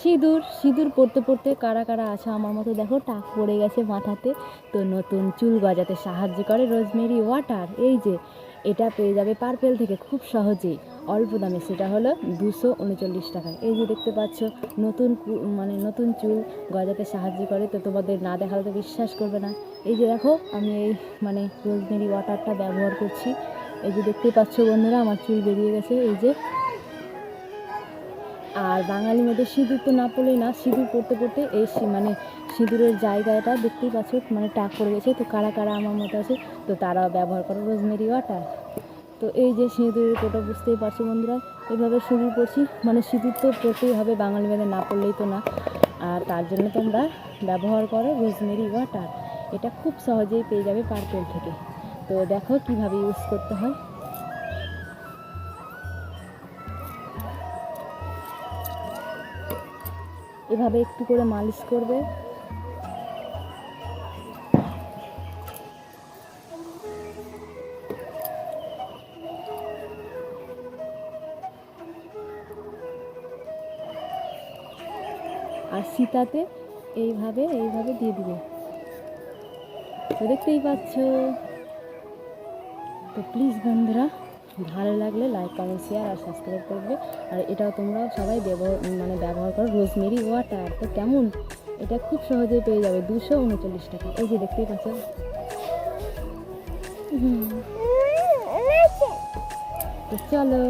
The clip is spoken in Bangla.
সিঁদুর সিঁদুর পড়তে পড়তে কারা কারা আছে আমার মতো দেখো, টাক পড়ে গেছে মাথাতে। তো নতুন চুল গজাতে সাহায্য করে রোজমেরি ওয়াটার। এই যে, এটা পেয়ে যাবে পার্পেল থেকে খুব সহজেই। অল্প দামে, সেটা হলো দুশো উনচল্লিশ টাকায়। এই যে দেখতে পাচ্ছ, নতুন মানে নতুন চুল গজাতে সাহায্য করে, তো তোমাদের না দেখালে তো বিশ্বাস করবে না। এই যে দেখো, আমি এই মানে রোজমেরি ওয়াটারটা ব্যবহার করছি। এই যে দেখতে পাচ্ছ বন্ধুরা, আমার চুল বেরিয়ে গেছে। এই যে আর বাঙালি মেয়েদের সিঁদুর তো না পড়লেই না, সিঁদুর পড়তে পড়তে এই মানে সিঁদুরের জায়গাটা দেখতেই পাচ্ছ মানে টাক পড়ে গেছে। তো কারা কারা আমার মতো আছে, তো তারাও ব্যবহার করো। Rosemary water. তো এই যে সিঁদুরের কোটা বুঝতেই পারছ বন্ধুরা, এভাবে সিঁদুর পড়ছি। মানে সিঁদুর তো পড়তেই হবে, বাঙালি মেয়েদের না পড়লেই তো না। আর তার জন্য তোমরা ব্যবহার করো রোজমেরি ওয়াটার। এটা খুব সহজেই পেয়ে যাবে পার্পেল থেকে। তো দেখো কীভাবে ইউজ করতে হয়। এভাবে একটু করে মালিশ করবে। আর সীতাতে এইভাবে এইভাবে দিয়ে দিবে। তো দেখতেই পাচ্ছ। তো প্লিজ বন্ধুরা ভালো লাগলে লাইক কমেন্ট শেয়ার আর সাবস্ক্রাইব করবে। আর এটাও তোমরা সবাই ব্যবহার মানে ব্যবহার করো। রোজমেরি ওয়াটার তো কেমন? এটা খুব সহজেই পেয়ে যাবে। দুশো উনচল্লিশ টাকা। এই যে দেখতেই পাচ্ছ। চলো।